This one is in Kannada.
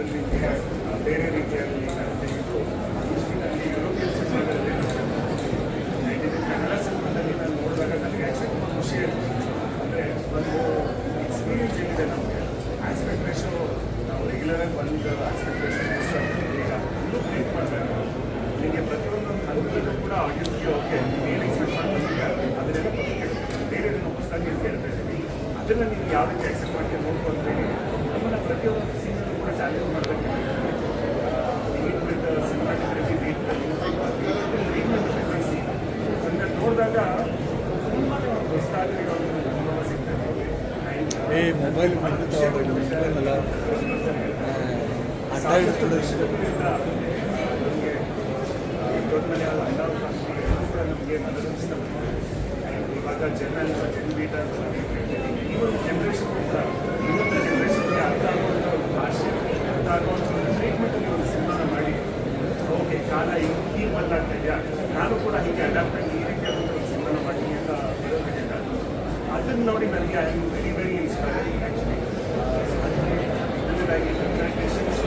ಆ, ಬೇರೆ ರೀತಿಯಲ್ಲಿ ನಾನು ತೆಗೆದು ದೃಷ್ಟಿನಲ್ಲಿ ಯುರೋಪಿಯನ್ ಕನ್ನಡ ಸಿನಿಮಾದಲ್ಲಿ ನಾನು ನೋಡಿದಾಗ ನನಗೆ ಆ್ಯಕ್ಚುಲಿ ತುಂಬ ಖುಷಿ ಆಯಿತು ಅಂದರೆ ಒಂದು ಎಕ್ಸ್ಪೀರಿಯನ್ಸ್ ಏನಿದೆ ನಮಗೆ ಆಸ್ಪೆಕ್ಟ್ ರೇಷೋ ನಾವು ರೆಗ್ಯುಲರಾಗಿ ಬಂದು ಆಸ್ಪೆಕ್ಟ್ ರೇಷೋ ಈಗ ಇನ್ನೂ ಕ್ರಿಯೇಟ್ ಮಾಡಬೇಕು ನಿಮಗೆ ಪ್ರತಿಯೊಂದು ಹಂತದಲ್ಲೂ ಕೂಡ ಆಡಿಯನ್ಸ್ಗೆ ಓಕೆ ನೀವು ಏನು ಎಕ್ಸ್ಪೆಕ್ಟ್ ಮಾಡ್ತೀವಿ ಅದನ್ನೆಲ್ಲ ಬೇರೆ ನಮ್ಮ ಪುಸ್ತಕ ಹೇಳ್ತಾ ಇದ್ದೀವಿ ಅದನ್ನು ನೀವು ರೀತಿ ಎಕ್ಸೆಪ್ಟ್ ಮಾಡ್ತೀವಿ ಏ ಮೊಬೈಲ್ ಮಾಡ್ತಾ ಮೊಬೈಲ್ ಅಡ್ಡ ಮನರಂಜಿಸ್ತವೆ ಇವಾಗ ಜನರಲ್ ಜನ್ ಬೀಟ ಈ ಒಂದು ಜನ್ರೇಷನ್ ಕೂಡ ಆಗುವಂಥ ಟ್ರೀಟ್ಮೆಂಟಲ್ಲಿ ಒಂದು ಸಿನಿಮಾನ ಮಾಡಿ ಓಕೆ ಕಾಲ ಈಗ ಈಗ ಬದಲಾಗ್ತಾ ನಾನು ಕೂಡ ಹೀಗೆ ಅಡಾಪ್ಟ್ ಆಗಿ ಈ ಸಿನಿಮಾನ ಮಾಡ್ತೀನಿ ಅಂತ ಹೇಳೋದಕ್ಕಿಂತ ಅದನ್ನು ನೋಡಿ ನನಗೆ I very very inspiring actually ಅದಕ್ಕೆ ನನ್ನದಾಗಿ ಕಂಗ್ರ್ಯಾಚುಲೇಷನ್ಸ್